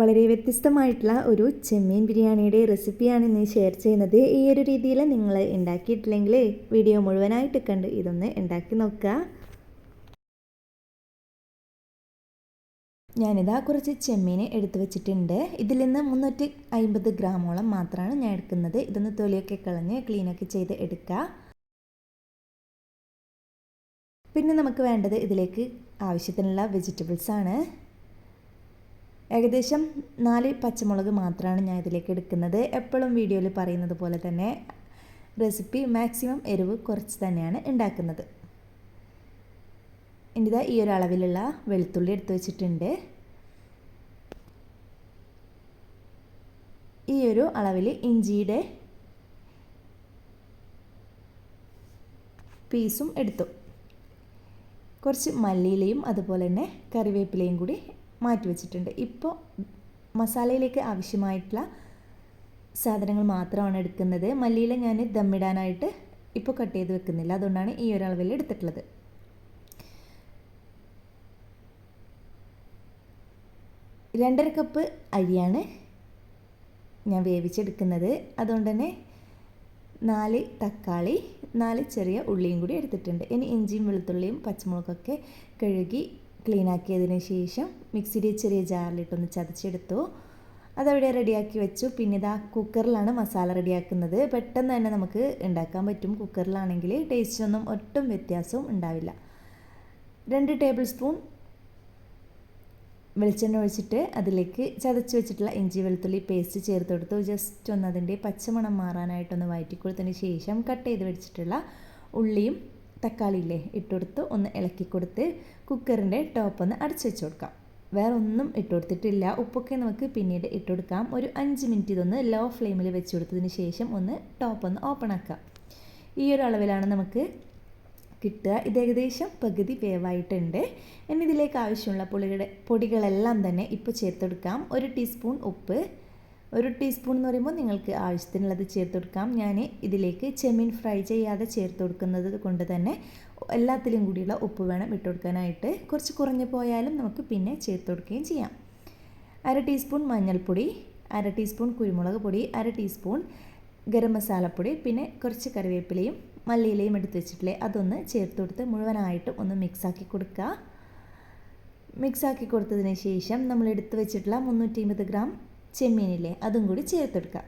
വളരെ വ്യത്യസ്തമായിട്ടുള്ള ഒരു ചെമ്മീൻ ബിരിയാണിയുടെ റെസിപ്പിയാണ് ഇന്ന് ഷെയർ ചെയ്യുന്നത്. ഈ ഒരു രീതിയിൽ നിങ്ങൾ ഉണ്ടാക്കിയിട്ടില്ലെങ്കിൽ വീഡിയോ മുഴുവനായിട്ട് കണ്ട് ഇതൊന്ന് ഉണ്ടാക്കി നോക്കുക. ഞാനിതാ കുറച്ച് ചെമ്മീൻ എടുത്തു വെച്ചിട്ടുണ്ട്. ഇതിൽ നിന്ന് മുന്നൂറ്റി അമ്പത് ഗ്രാമോളം മാത്രമാണ് ഞാൻ എടുക്കുന്നത്. ഇതൊന്ന് തൊലിയൊക്കെ കളഞ്ഞ് ക്ലീനൊക്കെ ചെയ്ത് എടുക്കുക. പിന്നെ നമുക്ക് വേണ്ടത് ഇതിലേക്ക് ആവശ്യത്തിനുള്ള വെജിറ്റബിൾസാണ് ഏകദേശം നാല് പച്ചമുളക് മാത്രമാണ് ഞാൻ ഇതിലേക്ക് എടുക്കുന്നത്. എപ്പോഴും വീഡിയോയിൽ പറയുന്നത് പോലെ തന്നെ റെസിപ്പി മാക്സിമം എരിവ് കുറച്ച് തന്നെയാണ് ഉണ്ടാക്കുന്നത്. ഇനിതാ ഈ ഒരു അളവിലുള്ള വെളുത്തുള്ളി എടുത്തു വെച്ചിട്ടുണ്ട്. ഈ ഒരു അളവിൽ ഇഞ്ചിയുടെ പീസും എടുത്തു. കുറച്ച് മല്ലിയിലയും അതുപോലെ തന്നെ കറിവേപ്പിലയും കൂടി മാറ്റി വെച്ചിട്ടുണ്ട്. ഇപ്പോൾ മസാലയിലേക്ക് ആവശ്യമായിട്ടുള്ള സാധനങ്ങൾ മാത്രമാണ് എടുക്കുന്നത്. മല്ലിയില ഞാൻ ദമ്മിടാനായിട്ട് ഇപ്പോൾ കട്ട് ചെയ്ത് വെക്കുന്നില്ല. അതുകൊണ്ടാണ് ഈ ഒരു അളവിൽ എടുത്തിട്ടുള്ളത്. രണ്ടര കപ്പ് അരിയാണ് ഞാൻ വേവിച്ചെടുക്കുന്നത്. അതുകൊണ്ട് തന്നെ നാല് തക്കാളി നാല് ചെറിയ ഉള്ളിയും കൂടി എടുത്തിട്ടുണ്ട്. ഇനി ഇഞ്ചിയും വെളുത്തുള്ളിയും പച്ചമുളകൊക്കെ കഴുകി ക്ലീൻ ആക്കിയതിന് ശേഷം മിക്സിയിൽ ചെറിയ ജാറിലിട്ടൊന്ന് ചതച്ചെടുത്തു. അതവിടെ റെഡിയാക്കി വെച്ചു. പിന്നെ ഇതാ കുക്കറിലാണ് മസാല റെഡിയാക്കുന്നത്. പെട്ടെന്ന് തന്നെ നമുക്ക് ഉണ്ടാക്കാൻ പറ്റും. കുക്കറിലാണെങ്കിൽ ടേസ്റ്റിനൊന്നും ഒട്ടും വ്യത്യാസവും ഉണ്ടാവില്ല. രണ്ട് ടേബിൾ സ്പൂൺ വെളിച്ചെണ്ണ ഒഴിച്ചിട്ട് അതിലേക്ക് ചതച്ച് വെച്ചിട്ടുള്ള ഇഞ്ചി വെളുത്തുള്ളി പേസ്റ്റ് ചേർത്ത് കൊടുത്തു. ജസ്റ്റ് ഒന്ന് അതിന്റെ പച്ചമണം മാറാനായിട്ടൊന്ന് വഴറ്റി കൊടുത്തതിന് ശേഷം കട്ട് ചെയ്ത് വെച്ചിട്ടുള്ള ഉള്ളിയും തക്കാളിയില്ലേ ഇട്ടുകൊടുത്ത് ഒന്ന് ഇളക്കി കൊടുത്ത് കുക്കറിന്റെ ടോപ്പ് ഒന്ന് അടച്ചു വെച്ച് കൊടുക്കാം. വേറെ ഒന്നും ഇട്ട് കൊടുത്തിട്ടില്ല. ഉപ്പൊക്കെ നമുക്ക് പിന്നീട് ഇട്ടുകൊടുക്കാം ഒരു അഞ്ച് മിനിറ്റ് ഇതൊന്ന് ലോ ഫ്ലെയിമിൽ വെച്ച് കൊടുത്തതിന് ശേഷം ഒന്ന് ടോപ്പ് ഒന്ന് ഓപ്പൺ ആക്കാം. ഈ ഒരു അളവിലാണ് നമുക്ക് കിട്ടുക. ഇത് ഏകദേശം പകുതി വേവായിട്ടുണ്ട്. ഇനി ഇതിലേക്ക് ആവശ്യമുള്ള പൊടികളുടെ പൊടികളെല്ലാം തന്നെ ഇപ്പോൾ ചേർത്തെടുക്കാം. ഒരു ടീസ്പൂൺ ഉപ്പ് ഒരു ടീസ്പൂൺ എന്ന് പറയുമ്പോൾ നിങ്ങൾക്ക് ആവശ്യത്തിനുള്ളത് ചേർത്ത് കൊടുക്കാം. ഞാൻ ഇതിലേക്ക് ചെമ്മീൻ ഫ്രൈ ചെയ്യാതെ ചേർത്ത് കൊടുക്കുന്നത് കൊണ്ട് തന്നെ എല്ലാത്തിലും കൂടിയുള്ള ഉപ്പ് വേണം ഇട്ട് കൊടുക്കാനായിട്ട്. കുറച്ച് കുറഞ്ഞു പോയാലും നമുക്ക് പിന്നെ ചേർത്ത് കൊടുക്കുകയും ചെയ്യാം. അര ടീസ്പൂൺ മഞ്ഞൾപ്പൊടി അര ടീസ്പൂൺ കുരുമുളക് പൊടി അര ടീസ്പൂൺ ഗരം മസാലപ്പൊടി പിന്നെ കുറച്ച് കറിവേപ്പിലയും മല്ലിയിലയും എടുത്ത് വെച്ചിട്ടില്ലേ അതൊന്ന് ചേർത്ത് കൊടുത്ത് മുഴുവനായിട്ട് ഒന്ന് മിക്സാക്കി കൊടുക്കുക. മിക്സാക്കി കൊടുത്തതിന് ശേഷം നമ്മൾ എടുത്ത് വെച്ചിട്ടുള്ള മുന്നൂറ്റി ഗ്രാം ചെമ്മീനില്ലേ അതും കൂടി ചേർത്തെടുക്കുക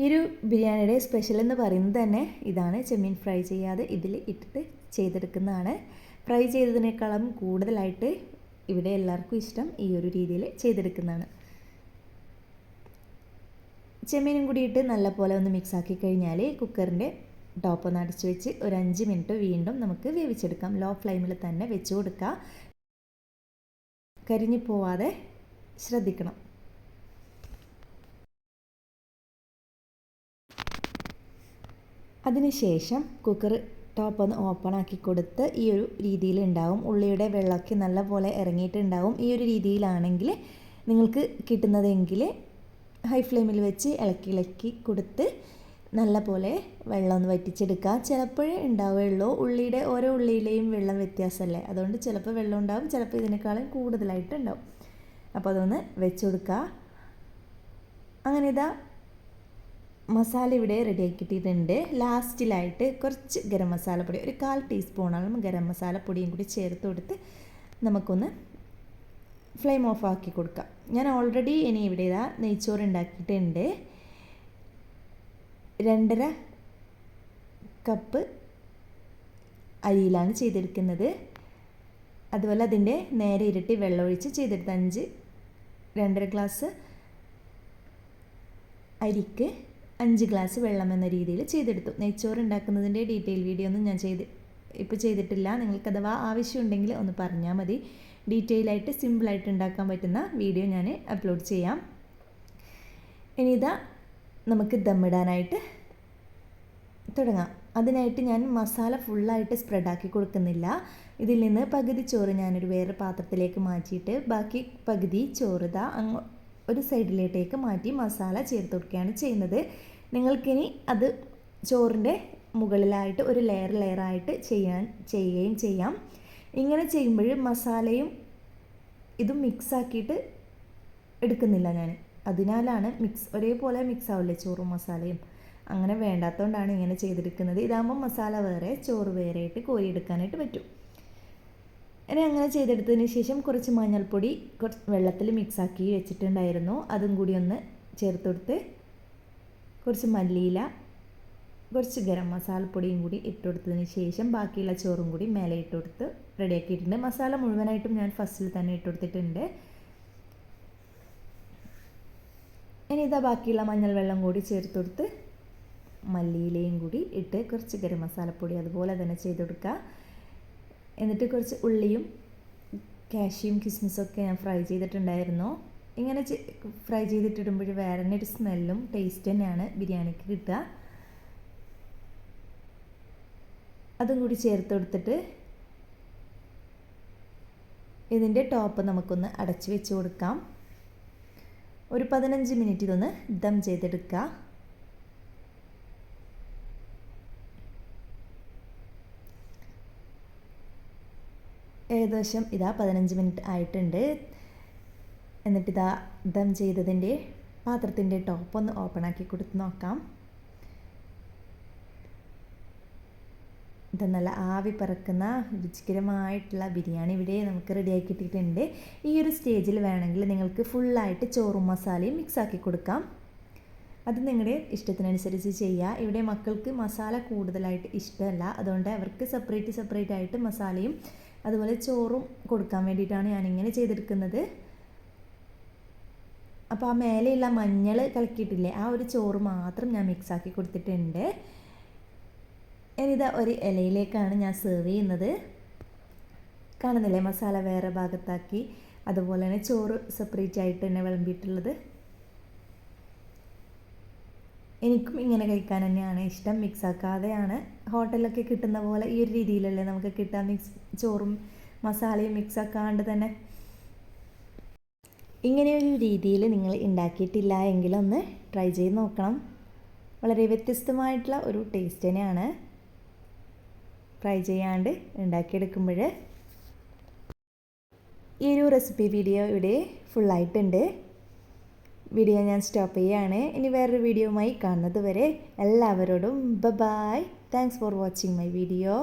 ഈ ഒരു ബിരിയാണിയുടെ സ്പെഷ്യൽ എന്ന് പറയുന്നത് തന്നെ ഇതാണ്. ചെമ്മീൻ ഫ്രൈ ചെയ്യാതെ ഇതിൽ ഇട്ടിട്ട് ചെയ്തെടുക്കുന്നതാണ്. ഫ്രൈ ചെയ്തതിനേക്കാളും കൂടുതലായിട്ട് ഇവിടെ എല്ലാവർക്കും ഇഷ്ടം ഈ ഒരു രീതിയിൽ ചെയ്തെടുക്കുന്നതാണ്. ചെമ്മീനും കൂടി ഇട്ട് നല്ലപോലെ ഒന്ന് മിക്സ് ആക്കി കഴിഞ്ഞാൽ കുക്കറിന്റെ ടോപ്പ് ഒന്ന് അടച്ചു വെച്ച് ഒരു അഞ്ച് മിനിറ്റ് വീണ്ടും നമുക്ക് വേവിച്ചെടുക്കാം. ലോ ഫ്ലെയിമിൽ തന്നെ വെച്ച് കൊടുക്കുക കരിഞ്ഞു പോവാതെ ശ്രദ്ധിക്കണം. അതിനുശേഷം കുക്കർ ടോപ്പ് ഒന്ന് ഓപ്പൺ ആക്കി കൊടുത്ത് ഈ ഒരു രീതിയിൽ ഉണ്ടാവും ഉള്ളിയുടെ വെള്ളമൊക്കെ നല്ലപോലെ ഇറങ്ങിയിട്ടുണ്ടാവും. ഈ ഒരു രീതിയിലാണെങ്കിൽ നിങ്ങൾക്ക് കിട്ടുന്നതെങ്കിൽ ഹൈ ഫ്ലെയിമിൽ വെച്ച് ഇളക്കി ഇളക്കി കൊടുത്ത് നല്ല പോലെ വെള്ളം ഒന്ന് വറ്റിച്ചെടുക്കുക. ചിലപ്പോഴേ ഉണ്ടാവുകയുള്ളൂ. ഉള്ളിയുടെ ഓരോ ഉള്ളിയിലെയും വെള്ളം വ്യത്യാസമല്ലേ? അതുകൊണ്ട് ചിലപ്പോൾ വെള്ളം ഉണ്ടാവും ചിലപ്പോൾ ഇതിനേക്കാളും കൂടുതലായിട്ട് ഉണ്ടാവും. അപ്പോൾ അതൊന്ന് വെച്ച് കൊടുക്കുക. അങ്ങനെ ഇതാ മസാല ഇവിടെ റെഡി റെഡിയാക്കിയിട്ടുണ്ട് ലാസ്റ്റിലായിട്ട് കുറച്ച് ഗരം മസാലപ്പൊടി ഒരു കാൽ ടീസ്പൂണോളം ഗരം മസാലപ്പൊടിയും കൂടി ചേർത്ത് കൊടുത്ത് നമുക്കൊന്ന് ഫ്ലെയിം ഓഫ് ആക്കി കൊടുക്കാം. ഞാൻ ഓൾറെഡി ഇനി ഇവിടെ ഇതാ നെയ്ച്ചോറ് ഉണ്ടാക്കിയിട്ടുണ്ട്. രണ്ടര കപ്പ് അരിയിലാണ് ചെയ്തെടുക്കുന്നത്. അതുപോലെ അതിന്റെ നേരെ ഇരട്ടി വെള്ളമൊഴിച്ച് ചെയ്തെടുത്ത അഞ്ച് രണ്ടര ഗ്ലാസ് അരിക്ക് അഞ്ച് ഗ്ലാസ് വെള്ളം എന്ന രീതിയിൽ ചെയ്തെടുത്തു. നെയ്ച്ചോറ് ഉണ്ടാക്കുന്നതിന്റെ ഡീറ്റെയിൽ വീഡിയോ ഒന്നും ഞാൻ ചെയ്ത് ഇപ്പോൾ ചെയ്തിട്ടില്ല. നിങ്ങൾക്ക് അഥവാ ആവശ്യമുണ്ടെങ്കിൽ ഒന്ന് പറഞ്ഞാൽ മതി. ഡീറ്റെയിൽ ആയിട്ട് സിമ്പിളായിട്ട് ഉണ്ടാക്കാൻ പറ്റുന്ന വീഡിയോ ഞാൻ അപ്ലോഡ് ചെയ്യാം. ഇനി ഇതാ നമുക്ക് ദമ്മിടാനായിട്ട് തുടങ്ങാം. അതിനായിട്ട് ഞാൻ മസാല ഫുള്ളായിട്ട് സ്പ്രെഡാക്കി കൊടുക്കുന്നില്ല. ഇതിൽ നിന്ന് പകുതി ചോറ് ഞാനൊരു വേറെ പാത്രത്തിലേക്ക് മാറ്റിയിട്ട് ബാക്കി പകുതി ചോറ് ദാ അങ്ങ് ഒരു സൈഡിലേട്ടേക്ക് മാറ്റി മസാല ചേർത്ത് കൊടുക്കുകയാണ് ചെയ്യുന്നത്. നിങ്ങൾക്കിനി അത് ചോറിന്റെ മുകളിലായിട്ട് ഒരു ലെയർ ലെയറായിട്ട് ചെയ്യാൻ ചെയ്യുകയും ചെയ്യാം. ഇങ്ങനെ ചെയ്യുമ്പോൾ മസാലയും ഇതും മിക്സാക്കിയിട്ട് എടുക്കുന്നില്ല ഞാൻ. അതിനാലാണ് മിക്സ് ഒരേപോലെ മിക്സ് ആവില്ലേ ചോറും മസാലയും? അങ്ങനെ വേണ്ടാത്തതുകൊണ്ടാണ് ഇങ്ങനെ ചെയ്തെടുക്കുന്നത് ഇതാകുമ്പോൾ മസാല വേറെ ചോറ് വേറെ ആയിട്ട് കോരിയെടുക്കാനായിട്ട് പറ്റും. ഇനി അങ്ങനെ ചെയ്തെടുത്തതിന് ശേഷം കുറച്ച് മഞ്ഞൾപ്പൊടി കുറച്ച് വെള്ളത്തിൽ മിക്സാക്കി വെച്ചിട്ടുണ്ടായിരുന്നു. അതും കൂടി ഒന്ന് ചേർത്ത് കൊടുത്ത് കുറച്ച് മല്ലിയില കുറച്ച് ഗരം മസാലപ്പൊടിയും കൂടി ഇട്ട് കൊടുത്തതിന് ശേഷം ബാക്കിയുള്ള ചോറും കൂടി മേലെ ഇട്ട് കൊടുത്ത് റെഡിയാക്കിയിട്ടുണ്ട് മസാല മുഴുവനായിട്ടും ഞാൻ ഫസ്റ്റിൽ തന്നെ ഇട്ട് കൊടുത്തിട്ടുണ്ട്. ഇനി ഇതാ ബാക്കിയുള്ള മഞ്ഞൾ വെള്ളം കൂടി ചേർത്തെടുത്ത് മല്ലിയിലയും കൂടി ഇട്ട് കുറച്ച് ഗരം മസാലപ്പൊടി അതുപോലെ തന്നെ ചെയ്ത് കൊടുക്കുക. എന്നിട്ട് കുറച്ച് ഉള്ളിയും കാഷ്യും കിസ്മിസൊക്കെ ഞാൻ ഫ്രൈ ചെയ്തിട്ടുണ്ടായിരുന്നു. ഇങ്ങനെ ഫ്രൈ ചെയ്തിട്ടിടുമ്പോൾ വേറെ തന്നെ ഒരു സ്മെല്ലും ടേസ്റ്റ് തന്നെയാണ് ബിരിയാണിക്ക് കിട്ടുക. അതും കൂടി ചേർത്ത് കൊടുത്തിട്ട് ഇതിന്റെ ടോപ്പ് നമുക്കൊന്ന് അടച്ചു വെച്ച് കൊടുക്കാം. ഒരു പതിനഞ്ച് മിനിറ്റ് ഇതൊന്ന് ദം ചെയ്തെടുക്കുക ഏകദേശം ഇതാ പതിനഞ്ച് മിനിറ്റ് ആയിട്ടുണ്ട്. എന്നിട്ടിതാ ദം ചെയ്തതിന്റെ പാത്രത്തിന്റെ ടോപ്പ് ഒന്ന് ഓപ്പൺ ആക്കി കൊടുത്ത് നോക്കാം. ഇത് നല്ല ആവി പറക്കുന്ന രുചികരമായിട്ടുള്ള ബിരിയാണി ഇവിടെ നമുക്ക് റെഡിയാക്കി ഇട്ടിട്ടുണ്ട് ഈ ഒരു സ്റ്റേജിൽ വേണമെങ്കിൽ നിങ്ങൾക്ക് ഫുള്ളായിട്ട് ചോറും മസാലയും മിക്സ് ആക്കി കൊടുക്കാം. അത് നിങ്ങളുടെ ഇഷ്ടത്തിനനുസരിച്ച് ചെയ്യുക ഇവിടെ മക്കൾക്ക് മസാല കൂടുതലായിട്ട് ഇഷ്ടമല്ല. അതുകൊണ്ട് അവർക്ക് സെപ്പറേറ്റ് സെപ്പറേറ്റ് ആയിട്ട് മസാലയും അതുപോലെ ചോറും കൊടുക്കാൻ വേണ്ടിയിട്ടാണ് ഞാനിങ്ങനെ ചെയ്തെടുക്കുന്നത്. അപ്പോൾ ആ മേലെയുള്ള മഞ്ഞൾ കലക്കിയിട്ടില്ലേ ആ ഒരു ചോറ് മാത്രം ഞാൻ മിക്സാക്കി കൊടുത്തിട്ടുണ്ട്. ഇനിത് ഒരു ഇലയിലേക്കാണ് ഞാൻ സെർവ് ചെയ്യുന്നത്. കാണുന്നില്ലേ? മസാല വേറെ ഭാഗത്താക്കി. അതുപോലെ തന്നെ ചോറ് സെപ്പറേറ്റ് ആയിട്ട് തന്നെ വിളമ്പിയിട്ടുള്ളത്. എനിക്കും ഇങ്ങനെ കഴിക്കാൻ തന്നെയാണ് ഇഷ്ടം. മിക്സ് ആക്കാതെയാണ്. ഹോട്ടലിലൊക്കെ കിട്ടുന്ന പോലെ ഈ ഒരു രീതിയിലല്ലേ നമുക്ക് കിട്ടാൻ മിക്സ് ചോറും മസാലയും മിക്സ് ആക്കാണ്ട് തന്നെ. ഇങ്ങനെയൊരു രീതിയിൽ നിങ്ങൾ ഉണ്ടാക്കിയിട്ടില്ല എങ്കിലൊന്ന് ട്രൈ ചെയ്ത് നോക്കണം. വളരെ വ്യത്യസ്തമായിട്ടുള്ള ഒരു ടേസ്റ്റ് തന്നെയാണ്. ട്രൈ ചെയ്യാണ്ട് ഉണ്ടാക്കിയെടുക്കുമ്പോൾ ഈ ഒരു റെസിപ്പി വീഡിയോ ഇവിടെ ഫുള്ളായിട്ടുണ്ട് വീഡിയോ ഞാൻ സ്റ്റോപ്പ് ചെയ്യുകയാണ് ഇനി വേറൊരു വീഡിയോയുമായി കാണുന്നത് വരെ എല്ലാവരോടും ബ bye thanks for watching my video